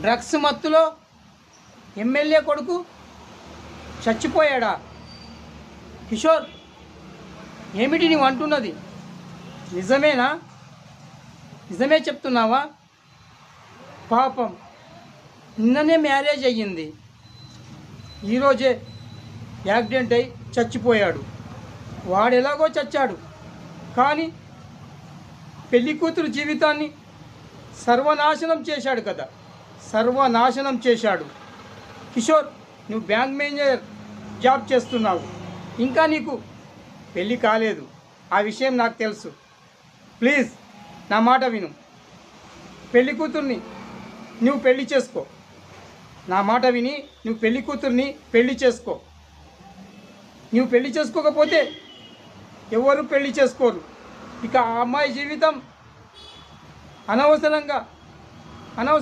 Drugs మత్తులో MLA కొడుకు చచ్చిపోయాడా? కిషోర్ ఏమిటి నువ్వు అంటున్నది? నిజమేనా? నిజమే చెప్తున్నావా? పాపం నిన్ననే మ్యారేజ్ అయ్యింది. ఈరోజే యాక్సిడెంట్ అయి చచ్చిపోయాడు. వాడు ఎలాగో చచ్చాడు. కానీ పెళ్ళి కూతురు జీవితాన్ని సర్వనాశనం చేశాడు కదా. సర్వనాశనం చేశాడు. కిషోర్ నువ్వు బ్యాంక్ మేనేజర్ జాబ్ చేస్తున్నావు. ఇంకా నీకు పెళ్ళి కాలేదు. ఆ విషయం నాకు తెలుసు. ప్లీజ్ నా మాట విను. పెళ్ళి కూతుర్ని నువ్వు పెళ్ళి చేసుకో. నా మాట విని నువ్వు పెళ్ళి కూతుర్ని పెళ్ళి చేసుకో. నువ్వు పెళ్ళి చేసుకోకపోతే ఎవరు పెళ్ళి చేసుకోరు. ఇక ఆ అమ్మాయి జీవితం అనవసరంగా అనవసరం